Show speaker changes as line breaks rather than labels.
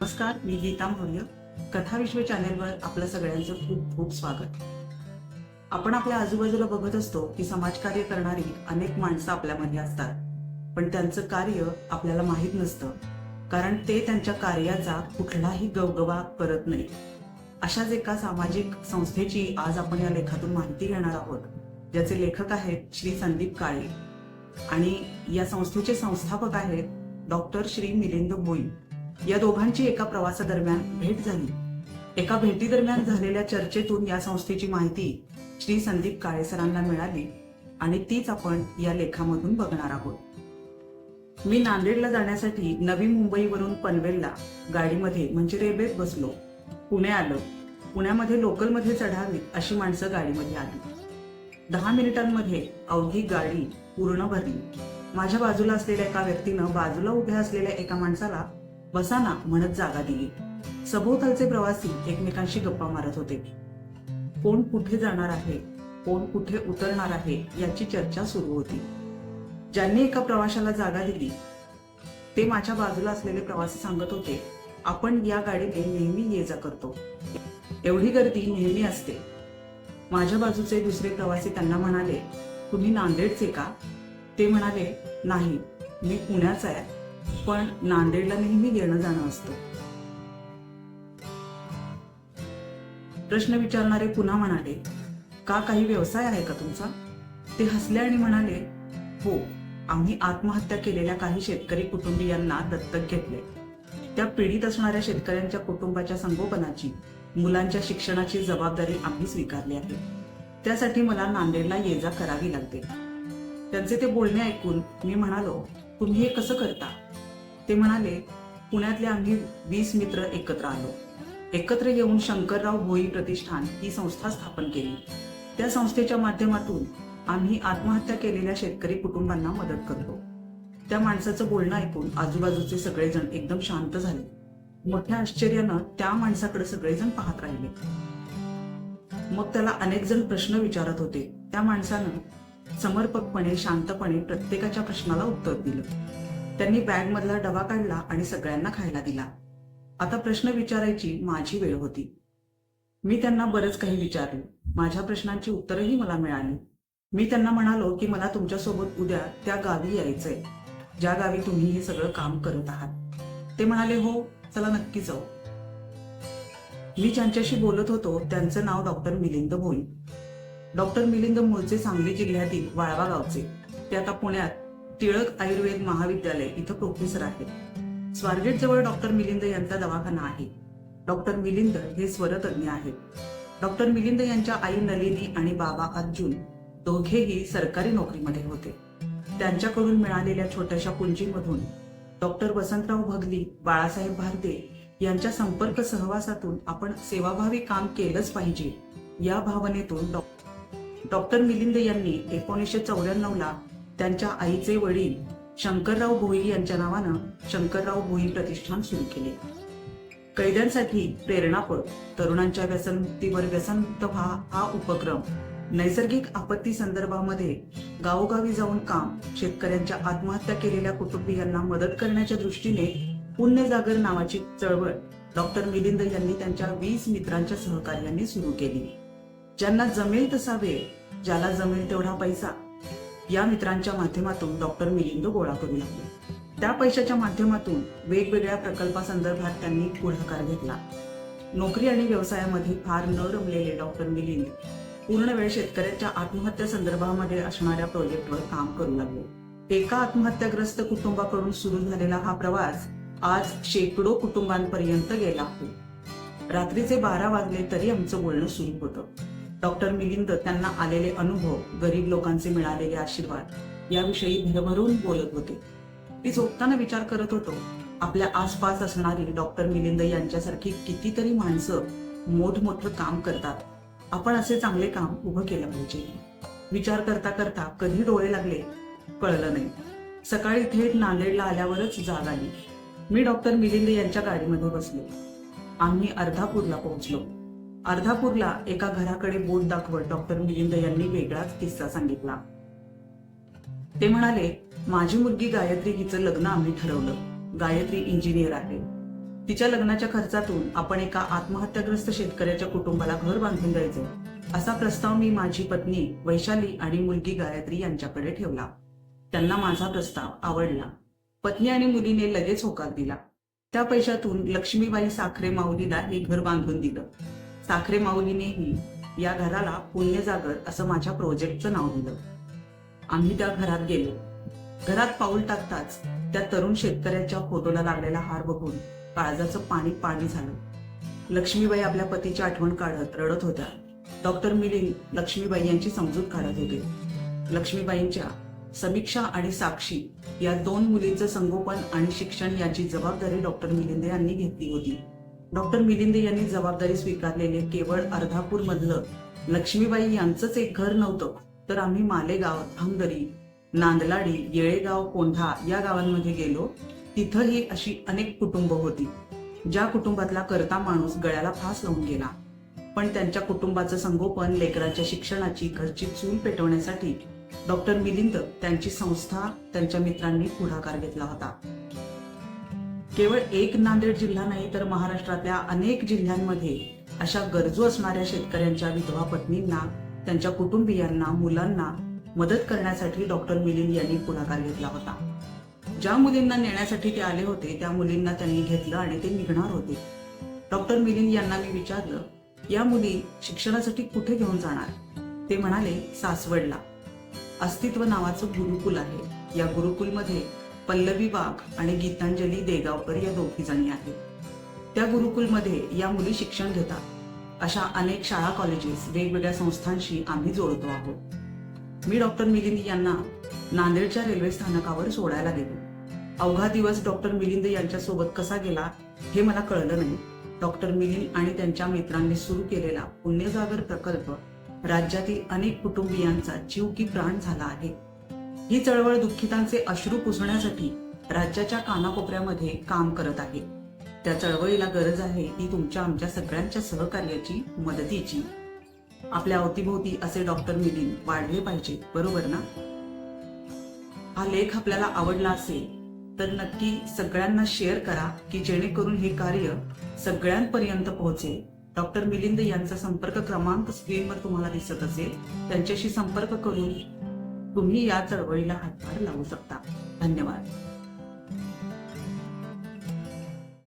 नमस्कार मी गीता मौर्य कथा विश्व चॅनेलवर आपलं सगळ्यांचं खूप खूप स्वागत. आपण आपल्या आजूबाजूला बघत असतो की समाजकार्य करणारी अनेक माणसं आपल्यामध्ये असतात. पण त्यांचं कार्य आपल्याला माहीत नसतं. कारण ते त्यांच्या कार्याचा कुठलाही गवगवा करत नाही. अशाच एका सामाजिक संस्थेची आज आपण या लेखातून माहिती घेणार आहोत. ज्याचे लेखक आहेत श्री संदीप काळे. आणि या संस्थेचे संस्थापक आहेत डॉक्टर श्री मिलिंद भोई या दोघांची एका प्रवासादरम्यान भेट झाली. एका भेटीदरम्यान झालेल्या चर्चेतून या संस्थेची माहिती श्री संदीप काळेसरांना मिळाली आणि तीच आपण या लेखामधून बघणार आहोत. मी नांदेडला जाण्यासाठी नवी मुंबईवरून पनवेलला गाडीमध्ये म्हणजे रेल्वेत बसलो. पुणे आलो. पुण्यामध्ये लोकलमध्ये चढावी अशी माणसं गाडीमध्ये आली. दहा मिनिटांमध्ये अवघी गाडी पूर्ण भरली. माझ्या बाजूला असलेल्या एका व्यक्तीनं बाजूला उभ्या असलेल्या एका माणसाला बसा ना म्हणत जागा दिली. सभोवतालचे प्रवासी एकमेकांशी गप्पा मारत होते. कोण कुठे जाणार आहे? कोण कुठे उतरणार आहे? याची चर्चा सुरू होती. ज्यांनी एका प्रवाशाला जागा दिली ते माझ्या बाजूला असलेले प्रवासी सांगत होते आपण या गाडीने नेहमी ये जा करतो. एवढी गर्दी नेहमी असते. माझ्या बाजूचे दुसरे प्रवासी त्यांना म्हणाले तुम्ही नांदेडचे का? ते म्हणाले नाही मी पुण्याचा आहे. पण नांदेडला नेहमी येणं जाणं असतं. प्रश्न विचारणारे पुन्हा म्हणाले का काही व्यवसाय आहे का तुमचा? ते हसले आणि म्हणाले हो आम्ही आत्महत्या केलेल्या काही शेतकरी कुटुंबियांना दत्तक घेतले. त्या पीडित असणाऱ्या शेतकऱ्यांच्या कुटुंबाच्या संगोपनाची मुलांच्या शिक्षणाची जबाबदारी आम्ही स्वीकारली आहे. त्यासाठी मला नांदेडला ये जा करावी लागते. त्यांचे ते बोलणे ऐकून मी म्हणालो तुम्ही हे कसं करता? ते म्हणाले पुण्यातले आम्ही वीस मित्र एकत्र आलो. एकत्र येऊन शंकरराव भोई प्रतिष्ठान ही संस्था स्थापन केली. त्या संस्थेच्या माध्यमातून आम्ही आत्महत्या केलेल्या शेतकरी कुटुंबांना मदत करतो. त्या माणसाचं बोलणं ऐकून आजूबाजूचे सगळेजण एकदम शांत झाले. मोठ्या आश्चर्यानं त्या माणसाकडे सगळेजण पाहत राहिले. मग त्याला अनेक जण प्रश्न विचारत होते. त्या माणसानं समर्पकपणे शांतपणे प्रत्येकाच्या प्रश्नाला उत्तर दिलं. त्यांनी बॅगमधला डबा काढला आणि सगळ्यांना खायला दिला. आता प्रश्न विचारायची माझी वेळ होती. मी त्यांना बरंच काही विचारले. माझ्या प्रश्नांची उत्तरही मला मिळाली. मी त्यांना म्हणालो की मला तुमच्यासोबत उद्या त्या गावी यायचंय. ज्या गावी तुम्ही हे सगळं काम करत आहात. ते म्हणाले हो चला नक्की जाऊ. मी ज्यांच्याशी बोलत होतो त्यांचं नाव डॉक्टर मिलिंद भोई डॉक्टर मिलिंद मूळचे सांगली जिल्ह्यातील वाळवा गावचे. ते आता पुण्यात टिळक आयुर्वेद महाविद्यालय इथं प्रोफेसर आहेत. स्वारगेट जवळ डॉक्टर मिलिंद यांचा दवाखाना आहे. डॉक्टर मिलिंद हे स्वरतज्ञ आहेत. डॉक्टर मिलिंद यांच्या आई नलिनी आणि बाबा अर्जुन दोघेही सरकारी नोकरीमध्ये होते. त्यांच्याकडून मिळालेल्या छोट्याशा पुंजीमधून डॉक्टर वसंतराव भगली बाळासाहेब भारते यांच्या संपर्क सहवासातून आपण सेवाभावी काम केलंच पाहिजे या भावनेतून डॉ- डॉक्टर मिलिंद यांनी एकोणीसशे चौऱ्याण्णव ला त्यांच्या आईचे वडील शंकरराव भोई यांच्या नावानं शंकरराव भोई प्रतिष्ठान सुरू केले. कैद्यांसाठी प्रेरणापद तरुणांच्या व्यसनमुक्तीवर व्यसनमुक्त व्हा हा उपक्रम. नैसर्गिक आपत्ती संदर्भामध्ये गावोगावी जाऊन काम शेतकऱ्यांच्या आत्महत्या केलेल्या कुटुंबियांना मदत करण्याच्या दृष्टीने पुण्य जागर नावाची चळवळ डॉक्टर मिलिंद यांनी त्यांच्या वीस मित्रांच्या सहकार्याने सुरू केली. ज्यांना जमेल तसा वेळ ज्याला जमेल तेवढा पैसा या मित्रांच्या माध्यमातून डॉक्टर मिलिंद गोळा करू लागले. त्या पैशाच्या माध्यमातून वेगवेगळ्या प्रकल्पासंदर्भात त्यांनी पुढाकार घेतला. नोकरी आणि व्यवसायामध्ये फार न रमलेले डॉक्टर मिलिंद पूर्ण वेळ शेतकऱ्यांच्या आत्महत्या संदर्भामध्ये असणाऱ्या प्रोजेक्टवर काम करू लागले. एका आत्महत्याग्रस्त कुटुंबाकडून सुरू झालेला हा प्रवास आज शेकडो कुटुंबांपर्यंत गेला आहे. रात्रीचे बारा वाजले तरी आमचं बोलणं सुरू होतं. डॉक्टर मिलिंद त्यांना आलेले अनुभव गरीब लोकांचे मिळालेले आशीर्वाद याविषयी भरभरून बोलत होते. मी झोपताना विचार करत होतो आपल्या आसपास असणारी डॉक्टर मिलिंद यांच्यासारखी कितीतरी माणसं मोठमोठं काम करतात. आपण असे चांगले काम उभं केलं पाहिजे. विचार करता करता कधी डोळे लागले कळलं नाही. सकाळी थेट नांदेडला आल्यावरच जाग आली. मी डॉक्टर मिलिंद यांच्या गाडीमध्ये बसले. आम्ही अर्धापूरला पोहोचलो. अर्धापूरला एका घराकडे बोट दाखवत डॉक्टर मिलिंद यांनी वेगळाच किस्सा सांगितला. ते म्हणाले माझी मुलगी गायत्री हिचं लग्न आम्ही ठरवलं. गायत्री इंजिनियर आहे. तिच्या लग्नाच्या खर्चातून आपण एका आत्महत्याग्रस्त शेतकऱ्याच्या कुटुंबाला घर बांधून द्यायचं. असा प्रस्ताव मी माझी पत्नी वैशाली आणि मुलगी गायत्री यांच्याकडे ठेवला. त्यांना माझा प्रस्ताव आवडला. पत्नी आणि मुलीने लगेच होकार दिला. त्या पैशातून लक्ष्मीबाई साखरे माऊलीला हे घर बांधून दिलं. साखरे माऊलीनेही या घराला पुण्यजागर असं माझ्या प्रोजेक्टचं नाव दिलं. आम्ही त्या घरात गेलो. घरात पाऊल टाकताच त्या तरुण शेतकऱ्याच्या फोटोला लागलेला हार बघून काळजाचं पाणी पाणी झालं. लक्ष्मीबाई आपल्या पतीची आठवण काढत रडत होत्या. डॉक्टर मिलिंद लक्ष्मीबाई यांची समजूत काढत होते. लक्ष्मीबाईंच्या समीक्षा आणि साक्षी या दोन मुलींचं संगोपन आणि शिक्षण याची जबाबदारी डॉक्टर मिलिंद यांनी घेतली होती. डॉक्टर मिलिंद यांनी जबाबदारी स्वीकारलेले केवळ अर्धापूर मधलं लक्ष्मीबाई यांचंच एक घर नव्हतं तर आम्ही मालेगाव धामदरी नांदलाडी येळेगाव कोंढा या गावांमध्ये गेलो. तिथंही अशी अनेक कुटुंब होती ज्या कुटुंबातला करता माणूस गळ्याला फास लावून गेला. पण त्यांच्या कुटुंबाचं संगोपन लेकरांच्या शिक्षणाची घरची चूल पेटवण्यासाठी डॉक्टर मिलिंद त्यांची संस्था त्यांच्या मित्रांनी पुढाकार घेतला होता. केवळ एक नांदेड जिल्हा नाही तर महाराष्ट्रातल्या अनेक जिल्ह्यांमध्ये अशा गरजू असणाऱ्या शेतकऱ्यांच्या विधवा पत्नींना त्यांच्या कुटुंबियांना मुलांना मदत करण्यासाठी डॉक्टर मिलिंद यांनी पुढाकार घेतला होता. ज्या मुलींना नेण्यासाठी ते आले होते त्या मुलींना त्यांनी घेतलं आणि ते निघणार होते. डॉक्टर मिलिंद यांना मी विचारलं या मुली शिक्षणासाठी कुठे घेऊन जाणार? ते म्हणाले सासवडला. अस्तित्व नावाचं गुरुकुल आहे. या गुरुकुलमध्ये पल्लवी वाघ आणि गीतांजली देगावकर या दोघी जणी आहेत. त्या गुरुकुलमध्ये या मुली शिक्षण घेतात. अशा अनेक शाळा कॉलेजेस वेगवेगळ्या संस्थांशी आम्ही जोडतो आहोत. मी डॉक्टर मिलिंद यांना नांदेडच्या रेल्वे स्थानकावर सोडायला गेलो. अवघा दिवस डॉक्टर मिलिंद यांच्या सोबत कसा गेला हे मला कळलं नाही. डॉक्टर मिलिंद आणि त्यांच्या मित्रांनी सुरू केलेला पुण्यजागर प्रकल्प राज्यातील अनेक कुटुंबियांचा जीव की प्राण झाला आहे. ही चळवळ दुःखितांचे अश्रू पुसण्यासाठी राज्याच्या कानाकोपऱ्यामध्ये काम करत आहे. त्या चळवळीला गरज आहे ती तुमच्या आमच्या सगळ्यांच्या सहकार्याची मदतीची. आपल्या अवतीभोवती असे डॉक्टर मिलिंद वाढले पाहिजे बरोबर ना? हा लेख आपल्याला आवडला असेल तर नक्की सगळ्यांना शेअर करा की जेणेकरून हे कार्य सगळ्यांपर्यंत पोहोचेल. डॉक्टर मिलिंद यांचा संपर्क क्रमांक स्क्रीनवर तुम्हाला दिसत असेल त्यांच्याशी संपर्क करून तुम्ही या चळवळीला हातभार लावू शकता. धन्यवाद.